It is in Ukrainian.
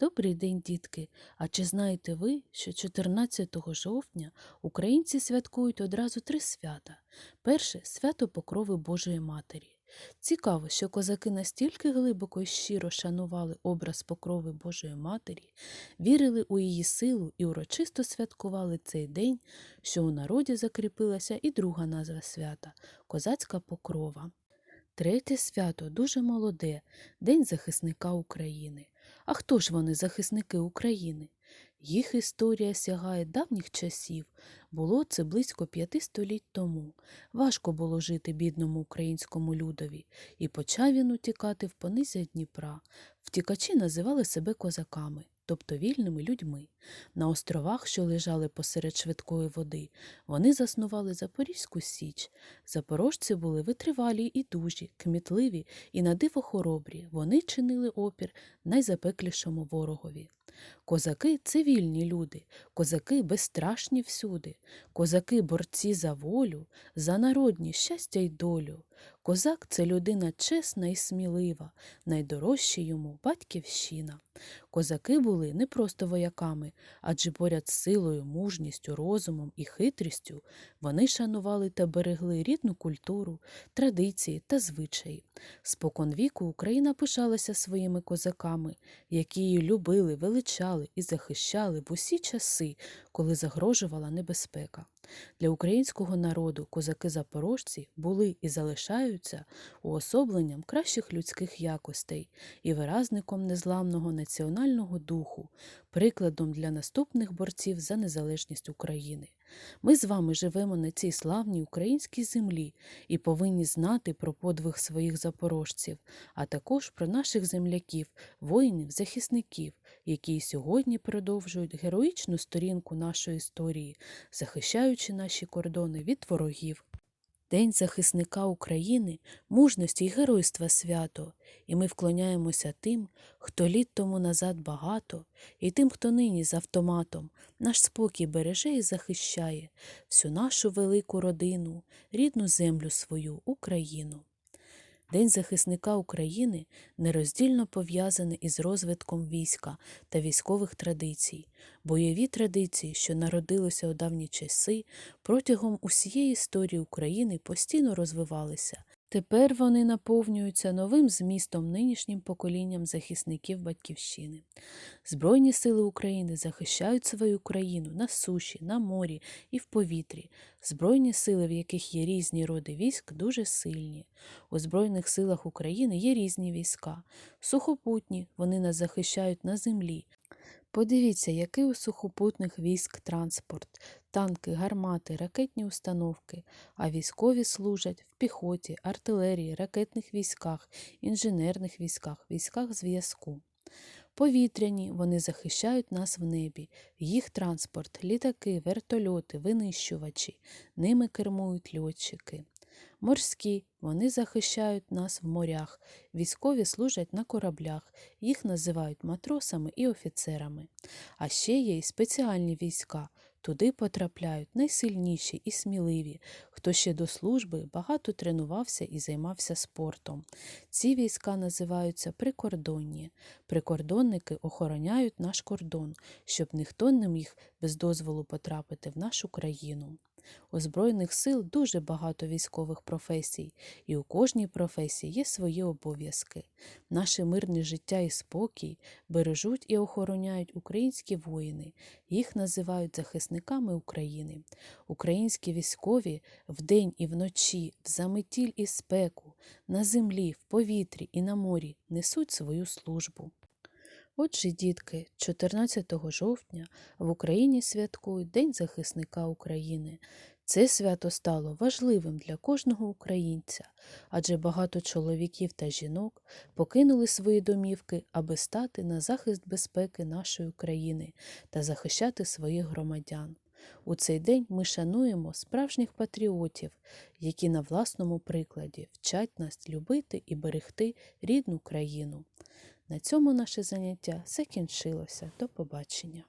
Добрий день, дітки! А чи знаєте ви, що 14 жовтня українці святкують одразу три свята? Перше свято Покрови Божої Матері. Цікаво, що козаки настільки глибоко і щиро шанували образ Покрови Божої Матері, вірили у її силу і урочисто святкували цей день, що у народі закріпилася і друга назва свята козацька покрова. Третє свято дуже молоде День захисника України. А хто ж вони, захисники України? Їх історія сягає давніх часів. Було це близько п'яти століть тому. Важко було жити бідному українському людові, і почав він утікати в понизя Дніпра. Втікачі називали себе козаками, тобто вільними людьми. На островах, що лежали посеред швидкої води, вони заснували Запорізьку Січ. Запорожці були витривалі і дужі, кмітливі і на диво хоробрі. Вони чинили опір найзапеклішому ворогові. Козаки це вільні люди, козаки безстрашні всюди, козаки борці за волю, за народні щастя й долю. Козак це людина чесна і смілива, найдорожче йому батьківщина. Козаки були не просто вояками, адже поряд з силою, мужністю, розумом і хитрістю вони шанували та берегли рідну культуру, традиції та звичаї. Споконвіку Україна пишалася своїми козаками, які її любили, величали і захищали в усі часи, коли загрожувала небезпека. Для українського народу козаки-запорожці були і залишаються уособленням кращих людських якостей і виразником незламного національного духу, прикладом для наступних борців за незалежність України. Ми з вами живемо на цій славній українській землі і повинні знати про подвиг своїх запорожців, а також про наших земляків, воїнів, захисників, які сьогодні продовжують героїчну сторінку нашої історії, захищаючи наші кордони від ворогів. День захисника України, мужності й геройства свято, і ми вклоняємося тим, хто літ тому назад багато, і тим, хто нині з автоматом наш спокій береже і захищає всю нашу велику родину, рідну землю свою, Україну. День захисника України нероздільно пов'язаний із розвитком війська та військових традицій. Бойові традиції, що народилися у давні часи, протягом усієї історії України постійно розвивалися. Тепер вони наповнюються новим змістом нинішнім поколінням захисників Батьківщини. Збройні сили України захищають свою країну на суші, на морі і в повітрі. Збройні сили, в яких є різні роди військ, дуже сильні. У Збройних силах України є різні війська. Сухопутні вони нас захищають на землі. Подивіться, який у сухопутних військ транспорт, танки, гармати, ракетні установки, а військові служать в піхоті, артилерії, ракетних військах, інженерних військах, військах зв'язку. Повітряні вони захищають нас в небі, їх транспорт, літаки, вертольоти, винищувачі, ними кермують льотчики. Морські вони захищають нас в морях, військові служать на кораблях, їх називають матросами і офіцерами. А ще є й спеціальні війська. Туди потрапляють найсильніші і сміливі, хто ще до служби багато тренувався і займався спортом. Ці війська називаються прикордонні. Прикордонники охороняють наш кордон, щоб ніхто не міг без дозволу потрапити в нашу країну. У Збройних сил дуже багато військових професій, і у кожній професії є свої обов'язки. Наше мирне життя і спокій бережуть і охороняють українські воїни, їх називають захисниками України. Українські військові вдень і вночі, в заметіль і спеку, на землі, в повітрі і на морі несуть свою службу. Отже, дітки, 14 жовтня в Україні святкують День захисника України. Це свято стало важливим для кожного українця, адже багато чоловіків та жінок покинули свої домівки, аби стати на захист безпеки нашої країни та захищати своїх громадян. У цей день ми шануємо справжніх патріотів, які на власному прикладі вчать нас любити і берегти рідну країну. На цьому наше заняття закінчилося. До побачення.